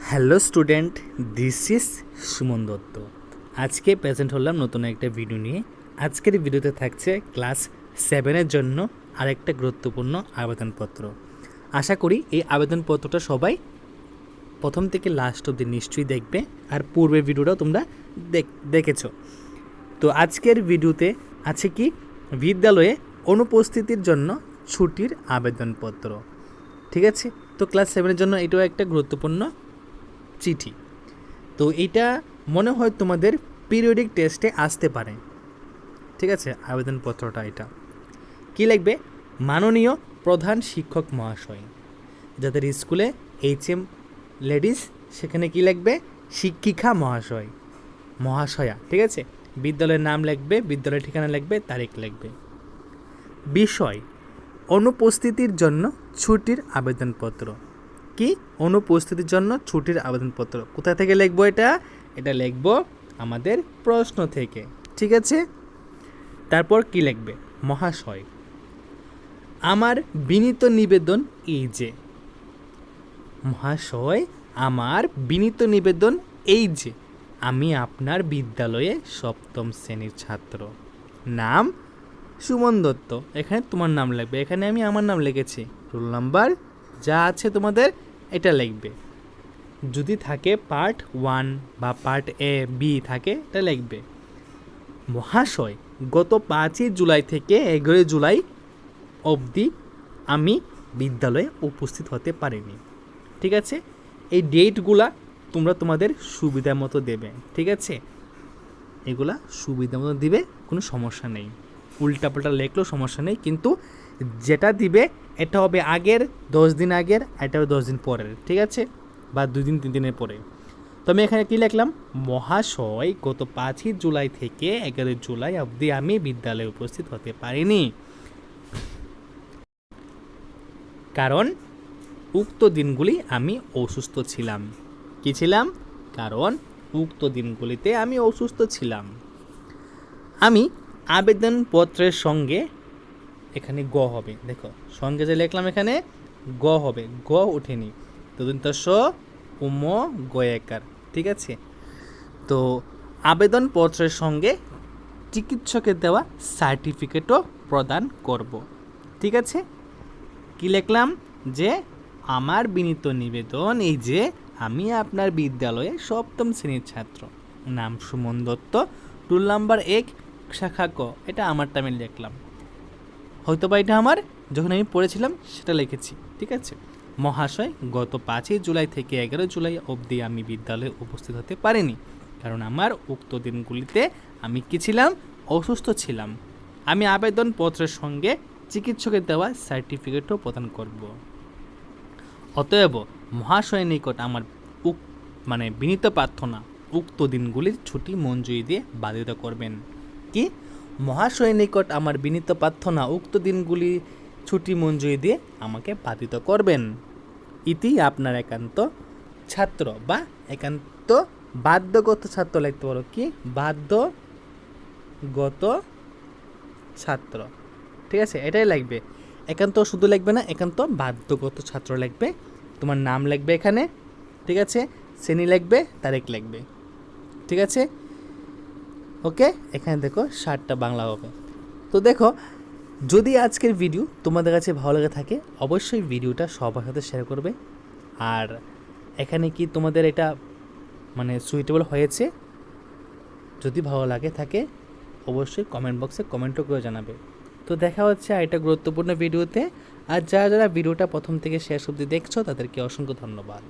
Hello student, this is Suman Dutta. আজকে present হলাম নতুন একটা ভিডিও নিয়ে। আজকের ভিডিওতে থাকছে ক্লাস সেভেনের জন্য আরেকটা গুরুত্বপূর্ণ আবেদনপত্র। আশা করি এই আবেদনপত্রটা সবাই প্রথম থেকে লাস্ট অবধি নিশ্চয়ই দেখবে আর পূর্বের ভিডিওটাও তোমরা দেখ- দেখেছ। তো আজকের ভিডিওতে আছে কি? বিদ্যালয়ে অনুপস্থিতির জন্য ছুটির আবেদনপত্র। ঠিক আছে? তো ক্লাস সেভেনের জন্য এটাও একটা গুরুত্বপূর্ণ চিঠি। তো এটা মনে হয় তোমাদের পিরিয়ডিক টেস্টে আসতে পারে। ঠিক আছে? আবেদনপত্রটা এটা। কী লিখবে? মাননীয় প্রধান শিক্ষক মহাশয়। যাদের স্কুলে এইচ এম লেডিস, সেখানে কী লিখবে? শিক্ষিকা মহাশয়। মহাশয়া, ঠিক আছে? বিদ্যালয়ের নাম লিখবে, বিদ্যালয়ের ঠিকানা লিখবে, তারিখ লিখবে। বিষয়, অনুপস্থিতির জন্য ছুটির আবেদনপত্র। কি অনুপস্থিতির জন্য ছুটির আবেদনপত্র? কোথা থেকে লিখব এটা? এটা লিখব আমাদের প্রশ্ন থেকে। ঠিক আছে? তারপর কি লিখবে? মহাশয়, আমার বিনীত নিবেদন এই যে। মহাশয়, আমার বিনীত নিবেদন এই যে। আমি আপনার বিদ্যালয়ে সপ্তম শ্রেণির ছাত্র। নাম সুমন দত্ত। এখানে তোমার নাম লাগবে। এখানে আমি আমার নাম লিখেছি। রোল নাম্বার যা আছে তোমাদের, এটা লিখবে। যদি থাকে পার্ট ওয়ান বা পার্ট এ বি থাকে, এটা লিখবে। মহাশয়, গত পাঁচই জুলাই থেকে এগারোই জুলাই অবধি আমি বিদ্যালয়ে উপস্থিত হতে পারিনি। ঠিক আছে? এই ডেটগুলা তোমরা তোমাদের সুবিধা মতো দেবে। ঠিক আছে? এগুলা সুবিধা মতো দিবে, কোনো সমস্যা নেই। উল্টাপাল্টা লেখলেও সমস্যা নেই, কিন্তু যেটা দিবে এটা হবে আগের, দশ দিন আগের এটা হবে দশ দিন পরের, ঠিক আছে? বা দুই দিন, তিন দিনের পরে। তো আমি এখানে কী লিখলাম? মহাশয়, গত পাঁচই জুলাই থেকে এগারোই জুলাই অবধি আমি বিদ্যালয়ে উপস্থিত হতে পারিনি। কারণ, উক্ত দিনগুলি আমি অসুস্থ ছিলাম। কি ছিলাম? কারণ, উক্ত দিনগুলিতে আমি অসুস্থ ছিলাম। আমি আবেদনপত্রের সঙ্গে এখানে গ হবে। দেখো, সঙ্গে যে লিখলাম এখানে, গ হবে। গ ওঠেনি তদন্তস্য উম গয়াকার। ঠিক আছে? তো আবেদনপত্রের সঙ্গে চিকিৎসকের দেওয়া সার্টিফিকেটও প্রদান করব। ঠিক আছে? কি লিখলাম? যে আমার বিনীত নিবেদন এই যে আমি আপনার বিদ্যালয়ে সপ্তম শ্রেণির ছাত্র। নাম সুমন দত্ত, রুল নাম্বার এক, শাখা ক। এটা আমারটা আমি লিখলাম। হয়তো বা এটা আমার, যখন আমি পড়েছিলাম সেটা লিখেছি, ঠিক আছে? মহাশয়, গত পাঁচই জুলাই থেকে এগারো জুলাই অবধি আমি বিদ্যালয়ে উপস্থিত হতে পারিনি। কারণ আমার উক্ত দিনগুলিতে আমি কী ছিলাম? অসুস্থ ছিলাম। আমি আবেদনপত্রের সঙ্গে চিকিৎসকের দেওয়া সার্টিফিকেটও প্রদান করব। অতএব মহাশয়ের নিকট আমার উক মানে বিনীত প্রার্থনা, উক্ত দিনগুলির ছুটি মঞ্জুরি দিয়ে বাধিত করবেন। কি? মহাশয়ের নিকট আমার বিনীত প্রার্থনা উক্ত দিনগুলি ছুটি মঞ্জুরি দিয়ে আমাকে বাধিত করবেন। ইতি আপনার একান্ত ছাত্র বা একান্ত বাধ্যগত ছাত্র লিখতে পারো কি? বাধ্যগত ছাত্র। ঠিক আছে, এটাই লাগবে। একান্ত শুধু লাগবে না, একান্ত বাধ্যগত ছাত্র লাগবে। তোমার নাম লাগবে এখানে, ঠিক আছে? শ্রেণি লাগবে, তারিখ লাগবে। ঠিক আছে? ওকে? এখানে দেখো ষাটটা বাংলা হবে। তো দেখো, যদি আজকের ভিডিও তোমাদের কাছে ভালো লেগে থাকে, অবশ্যই ভিডিওটা সবার সাথে শেয়ার করবে। আর এখানে কি তোমাদের এটা মানে সুইটেবল হয়েছে? যদি ভালো লাগে থাকে, অবশ্যই কমেন্ট বক্সে কমেন্টও করে জানাবে। তো দেখা হচ্ছে এটা গুরুত্বপূর্ণ ভিডিওতে আর যারা যারা ভিডিওটা প্রথম থেকে শেষ অবধি দেখছ, তাদেরকে অসংখ্য ধন্যবাদ।